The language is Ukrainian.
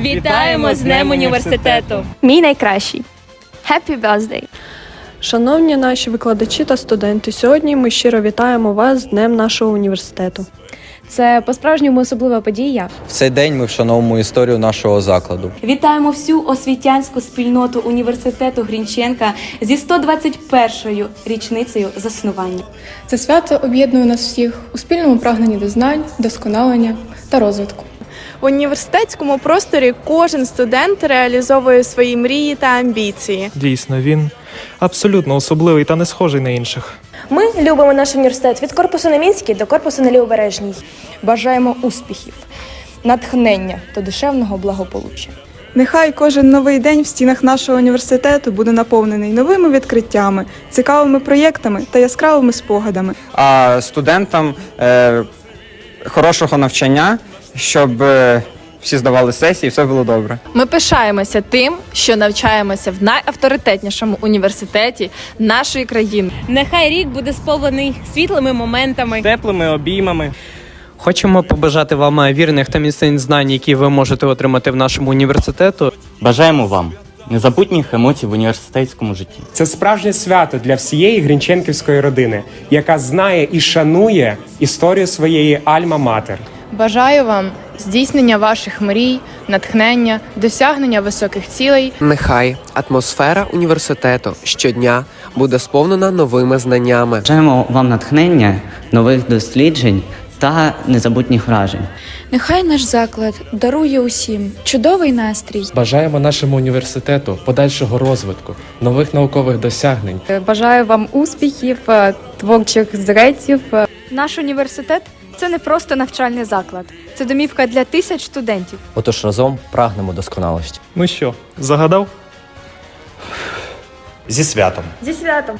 Вітаємо з Днем університету! Мій найкращий. Happy birthday! Шановні наші викладачі та студенти, сьогодні ми щиро вітаємо вас з Днем нашого університету. Це по-справжньому особлива подія. В цей день ми вшановуємо історію нашого закладу. Вітаємо всю освітянську спільноту університету Грінченка зі 121-ю річницею заснування. Це свято об'єднує нас всіх у спільному прагненні до знань, досконалення та розвитку. В університетському просторі кожен студент реалізовує свої мрії та амбіції. Дійсно, він абсолютно особливий та не схожий на інших. Ми любимо наш університет від корпусу на Мінській до корпусу на Лівобережній. Бажаємо успіхів, натхнення та душевного благополуччя. Нехай кожен новий день в стінах нашого університету буде наповнений новими відкриттями, цікавими проєктами та яскравими спогадами. а студентам е, хорошого навчання, щоб е, всі здавали сесії, і все було добре. Ми пишаємося тим, що навчаємося в найавторитетнішому університеті нашої країни. Нехай рік буде сповнений світлими моментами. теплими обіймами. Хочемо побажати вам вірних та міцних знань, які ви можете отримати в нашому університету. Бажаємо вам незабутніх емоцій в університетському житті. Це справжнє свято для всієї грінченківської родини, яка знає і шанує історію своєї альма-матер. Бажаю вам здійснення ваших мрій, натхнення, досягнення високих цілей Нехай атмосфера університету щодня буде сповнена новими знаннями. Бажаємо вам натхнення, нових досліджень та незабутніх вражень. Нехай наш заклад дарує усім чудовий настрій. Бажаємо нашому університету подальшого розвитку, нових наукових досягнень. Бажаю вам успіхів, е, творчих зретів. Наш університет це не просто навчальний заклад, це домівка для тисяч студентів. Отож разом прагнемо досконалості. Ну що, загадав? Зі святом! Зі святом!